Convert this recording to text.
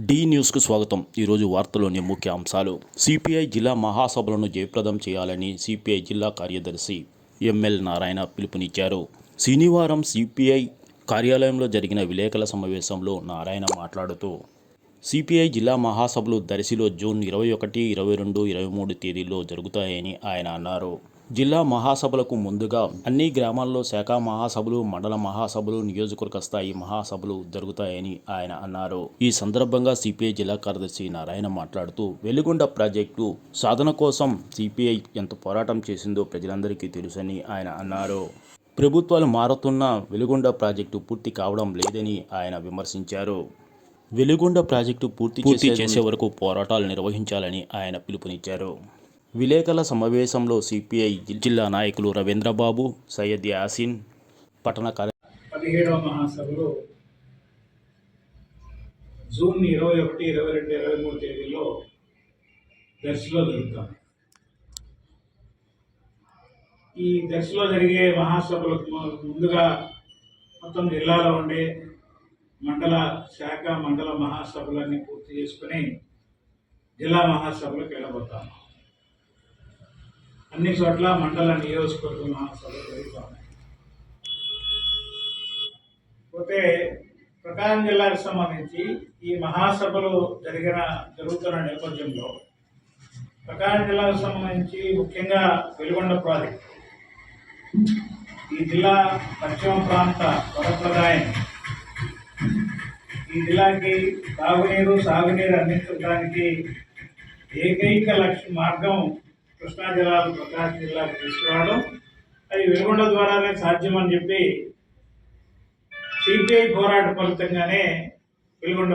D న్యూస్కు స్వాగతం. ఈరోజు వార్తలోని ముఖ్య అంశాలు. సిపిఐ జిల్లా మహాసభలను జయప్రదం చేయాలని సిపిఐ జిల్లా కార్యదర్శి ఎంఎల్ నారాయణ పిలుపునిచ్చారు. శనివారం సిపిఐ కార్యాలయంలో జరిగిన విలేకరుల సమావేశంలో నారాయణ మాట్లాడుతూ సిపిఐ జిల్లా మహాసభలు దర్శిలో జూన్ ఇరవై ఒకటి ఇరవై రెండు ఇరవై మూడు తేదీల్లో జరుగుతాయని ఆయన అన్నారు. జిల్లా మహాసభలకు ముందుగా అన్ని గ్రామాల్లో శాఖ మహాసభలు మండల మహాసభలు నియోజకవర్గ స్థాయి మహాసభలు జరుగుతాయని ఆయన అన్నారు. ఈ సందర్భంగా సిపిఐ జిల్లా కార్యదర్శి నారాయణ మాట్లాడుతూ వెలుగొండ ప్రాజెక్టు సాధన కోసం సిపిఐ ఎంత పోరాటం చేసిందో ప్రజలందరికీ తెలుసని ఆయన అన్నారు. ప్రభుత్వాలు మారుతున్న వెలుగొండ ప్రాజెక్టు పూర్తి కావడం లేదని ఆయన విమర్శించారు. వెలుగొండ ప్రాజెక్టు పూర్తి పూర్తి చేసే వరకు పోరాటాలు నిర్వహించాలని ఆయన పిలుపునిచ్చారు. విలేకరుల సమావేశంలో సిపిఐ జిల్లా నాయకులు రవీంద్రబాబు సయ్యద్ యాసిన్ పట్టణ కార్య పదిహేడవ మహాసభలో జూన్ ఇరవై ఒకటి ఇరవై రెండు ఇరవై మూడు తేదీలో దర్శలో జరుగుతాం. ఈ దర్శలో జరిగే మహాసభలకు ముందుగా మొత్తం జిల్లాలో ఉండే మండల శాఖ మండల మహాసభలన్నీ పూర్తి చేసుకుని జిల్లా మహాసభలకు వెళ్ళబోతాము అన్ని చోట్ల మండల నియోజకవర్గ మహాసభలు జరుగుతాయి పోతే ప్రకాశం జిల్లాకు సంబంధించి ఈ మహాసభలు జరిగిన జరుగుతున్న నేపథ్యంలో ప్రకాశం జిల్లాకు సంబంధించి ముఖ్యంగా వెలుగొండ ప్రాజెక్టు ఈ జిల్లా పశ్చిమ ప్రాంత వరప్రదాయం ఈ జిల్లాకి తాగునీరు సాగునీరు అందించడానికి ఏకైక లక్ష్య మార్గం కృష్ణా జిల్లాకు ప్రకాశం జిల్లాకు తీసుకురావడం. అది వెనుగొండ ద్వారానే సాధ్యమని చెప్పి సిపిఐ పోరాట ఫలితంగానే వెలుగొండ